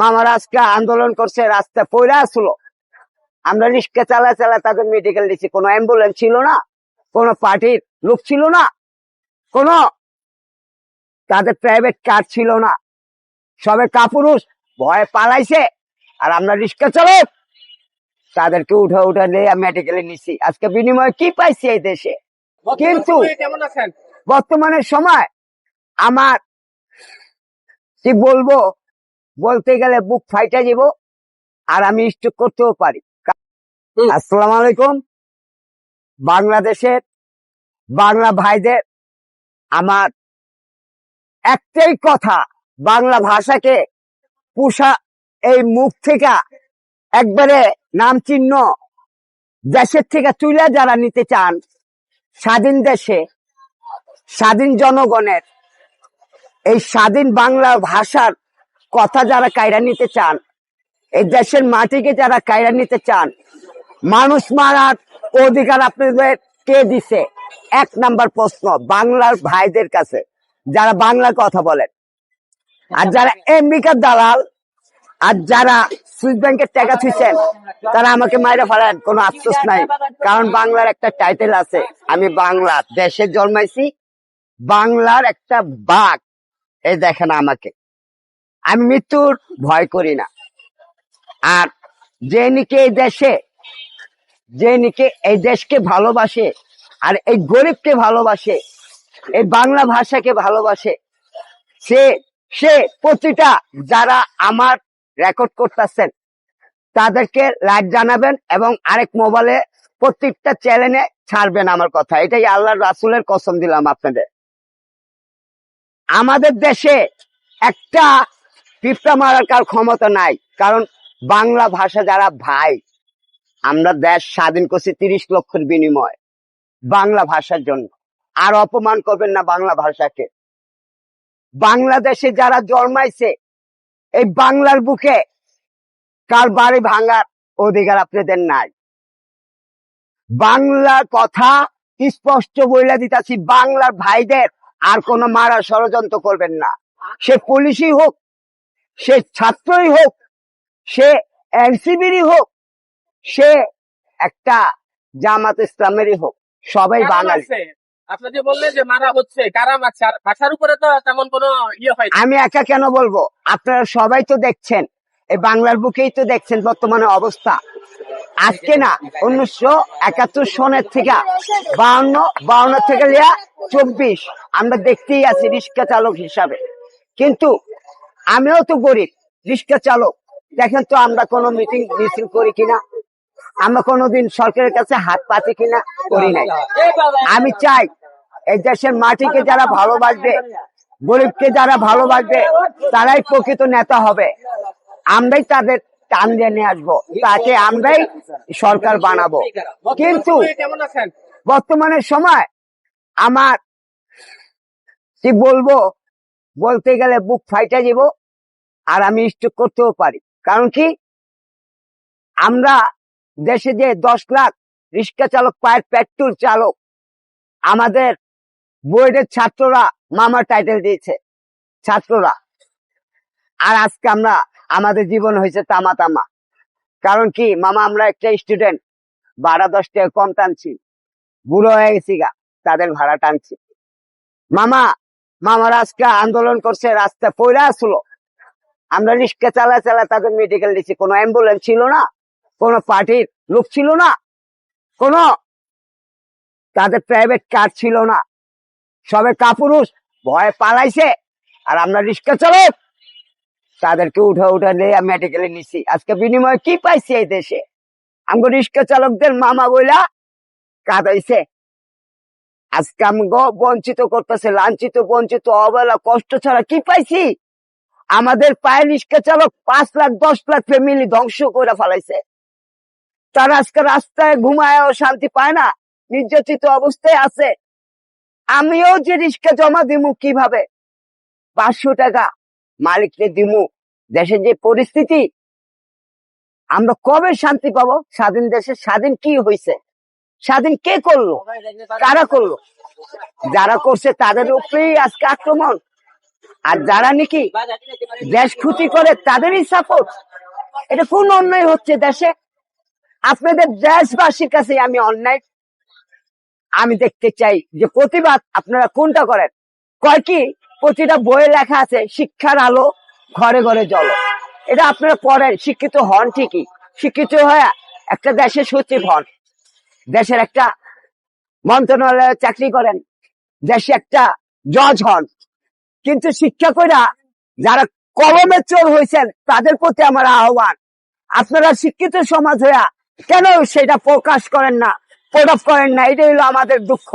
মামারা আজকে আন্দোলন করছে রাস্তায় পড়ে আসলো। আমরা রিক্সা চালা চালা তাদের মেডিকেল দিচ্ছি কোনো অ্যাম্বুলেন্স ছিল না কোনো পার্টির লোক ছিল না কোনো তাদের প্রাইভেট কার ছিল না। সবে কাপুরুষ ভয়ে পালাইছে আর আমরা রিক্সা চালক তাদেরকে উঠে উঠে নিয়ে মেডিকেলে নিছি। আজকে বিনিময়ে কি পাইছি এই দেশে? কিন্তু বর্তমানের সময় আমার কি বলব বলতে গেলে বুক ফাইটা যাব আর আমি স্টক করতেও পারি। আসসালাম আলাইকুম। বাংলাদেশের বাংলা ভাইদের আমার একটাই কথা বাংলা ভাষাকে পুষা এই মুখ থেকে একবারে নাম চিহ্ন দেশের থেকে তুলে যারা নিতে চান স্বাধীন দেশে স্বাধীন জনগণের এই স্বাধীন বাংলা ভাষার কথা যারা কায়রা নিতে চান, এই দেশের মাটিকে যারা কায়রা নিতে চান, মানুষ মারার অধিকার আপনাদের কে দিছে? এক নাম্বার প্রশ্ন, বাংলার ভাইদের কাছে, যারা বাংলা কথা বলেন। আর যারা আমেরিকার দালাল, আর যারা সুইস ব্যাংকের টাকা থুইছেন, তারা আমাকে মাইরে ফেলেন, কোনো আফসোস নাই। কারণ বাংলার একটা টাইটেল আছে, আমি বাংলা দেশে জন্মাইছি, বাংলার একটা বাঘ, এই দেখেন আমাকে। আমি মৃত্যুর ভয় করি না। আর যে নিকে এই দেশে, যে নিকে এই দেশকে ভালোবাসে, আর এই গরিবকে ভালোবাসে, এই বাংলা ভাষাকে ভালোবাসে, সে সে প্রতিটা যারা আমার রেকর্ড করতেছেন, তাদেরকে লাইক জানাবেন এবং আরেক মোবাইলে প্রত্যেকটা চ্যানেলে ছাড়বেন আমার কথা। এটাই আল্লাহ রাসুলের কসম দিলাম আপনাদের। আমাদের দেশে একটা পিপটা মারার কার ক্ষমতা নাই। কারণ বাংলা ভাষা যারা ভাই, আমরা দেশ স্বাধীন করছি তিরিশ লক্ষের বিনিময়। বাংলা ভাষার জন্য। আর অপমান করবেন না বাংলা ভাষাকে। বাংলাদেশে যারা জন্মাইছে, এই বাংলার বুকে কার বাড়ি ভাঙার অধিকার আপনাদের নাই। বাংলার কথা স্পষ্ট বইলা দিতেছি, বাংলার ভাইদের আর কোনো মারা ষড়যন্ত্র করবেন না। সে পুলিশই হোক সে ছাত্রই হোক সে এনসিবিরই হোক সে একটা জামাত ইসলামেরই হোক সবাই বাঙালি। আপনি যে বললেন যে মারা হচ্ছে কারা মারছে আর ভাষার উপরে তো তেমন কোনো ইয়ে হয় আমি একা কেন বলব? আপনারা সবাই তো দেখছেন এই বাংলার বুকেই তো দেখছেন বর্তমানে অবস্থা। আজকে না উনিশশো একাত্তর সনের থেকে বাউন্ন বাউন্ন থেকে লিয়া চব্বিশ আমরা দেখতেই আছি রিক্সা চালক হিসাবে। কিন্তু আমিও তো গরিব রিক্সা চালক দেখেন তো আমরা কোনো মিটিং মিছিল করি কিনা? আমরা কোনোদিন সরকারের কাছে হাত পাতি কিনা করি নাই। আমি চাই এই দেশের মাটিকে যারা ভালোবাসবে, গরিবকে যারা ভালোবাসবে, তারাই প্রকৃত নেতা হবে। আমরাই তাদের টান দিয়ে নিয়ে আসব। তাকে আমরাই সরকার বানাবো। কিন্তু বর্তমানের সময় আমার কি বলব? বলতে গেলে বুক ফাইটা যাব আর আমি স্টক করতেও পারি। কারণ কি? আমরা দেশে যে দশ লাখ রিক্সা চালক, পায়ের পেট্রোল চালক, আমাদের বোর্ডের ছাত্ররা মামার টাইটেল দিয়েছে, ছাত্ররা। আর আজকে আমরা, আমাদের জীবন হয়েছে তামা তামা। কারণ কি? মামা, আমরা একটা স্টুডেন্ট ভাড়া দশ টাকা কম টানছি, বুড়ো হয়ে গেছি গা, তাদের ভাড়া টানছি। মামা, মামারা আজকে আন্দোলন করছে রাস্তায় পড়ে আসলো আমরা রিক্সা চালা চালা তাদের মেডিকেল দিচ্ছি। কোনো অ্যাম্বুলেন্স ছিল না, কোনো পার্টির লোক ছিল না, কোনো তাদের প্রাইভেট কার ছিল না। সবে কাপুরুষ, ভয়ে পালাইছে, আর আমরা রিক্সা চালক, তাদেরকে উঠে উঠে নিয়ে মেডিকেলে নিছি। আজকে বিনিময়ে কি পাইছি এই দেশে? আমগো রিক্সা চালকদের মামা বইলা কাঁদাইছে। আজকে আমগো বঞ্চিত করতেছে, লাঞ্ছিত, বঞ্চিত, অবহেলা, কষ্ট ছাড়া কি পাইছি? আমাদের পায়ে রিক্সা চালক পাঁচ লাখ, দশ লাখ ফ্যামিলি ধ্বংস করে ফেলাইছে। তারা আজকে রাস্তায় ঘুমায়ও শান্তি পায় না, নির্যাতিত অবস্থায় আছে। আমিও যে রিক্সা জমা দিমু কীভাবে? পাঁচশো টাকা মালিককে দিমু দেশের যে পরিস্থিতি। আমরা কবে শান্তি পাবো? স্বাধীন দেশে স্বাধীন কি হয়েছে স্বাধীন কে করল? কারা করল? যারা করছে তাদের উপরেই আজকে আক্রমণ। আর যারা নাকি দেশ ক্ষতি করে, তাদেরই সাপোর্ট এটা কোন অন্যায় হচ্ছে দেশে? আপনাদের দেশবাসীর কাছে আমি অন্যায়। আমি দেখতে চাই যে প্রতিবাদ আপনারা কোনটা করেন? কয় কি? প্রতিটা বইয়ে লেখা আছে, শিক্ষার আলো, ঘরে ঘরে জল। এটা আপনারা পড়েন, শিক্ষিত হন ঠিকই। শিক্ষিত হয়ে একটা দেশের সচিব হন। দেশের একটা মন্ত্রণালয়ে চাকরি করেন। দেশে একটা জজ হন। কিন্তু শিক্ষা কইরা যারা কলমের চোর হয়েছেন তাদের প্রতি আমার আহ্বান। আপনারা শিক্ষিত সমাজ হইয়া কেন সেটা প্রকাশ করেন না প্রকাশ করেন না? এটাই হলো আমাদের দুঃখ।